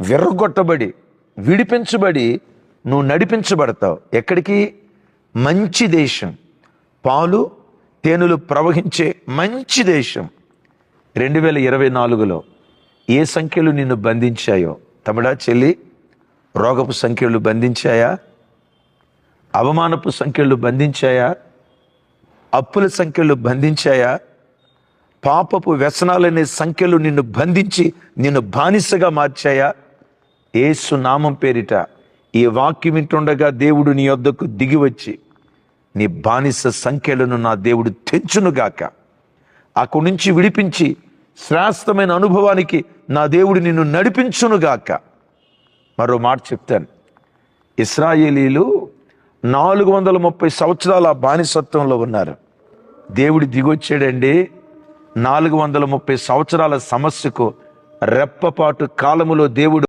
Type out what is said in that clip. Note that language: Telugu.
విర్రగొట్టబడి విడిపించబడి నువ్వు నడిపించబడతావు. ఎక్కడికి? మంచి దేశం. పాలు తేనెలు ప్రవహించే మంచి దేశం. రెండు వేల ఇరవై నాలుగులో ఏ సంఖ్యలు నిన్ను బంధించాయో? తమిడా చెల్లి? రోగపు సంఖ్యలు బంధించాయా? అవమానపు సంఖ్యలు బంధించాయా? అప్పుల సంఖ్యలు బంధించాయా? పాపపు వ్యసనాలనే సంఖ్యలు నిన్ను బంధించి నిన్ను బానిసగా మార్చాయా? ఏసు నామం పేరిట ఈ వాక్యం వింటుండగా దేవుడు నీ వద్దకు దిగి వచ్చి నీ బానిస సంఖ్యలను నా దేవుడు తెంచునుగాక. అక్కడి నుంచి విడిపించి శ్రేష్టమైన అనుభవానికి నా దేవుడు నిన్ను నడిపించునుగాక. మరో మాట చెప్తాను. ఇస్రాయేలీలు నాలుగు వందల ముప్పై సంవత్సరాల బానిసత్వంలో ఉన్నారు. దేవుడు దిగొచ్చాడండి. నాలుగు వందల ముప్పై సంవత్సరాల సమస్యకు రెప్పపాటు కాలములో దేవుడు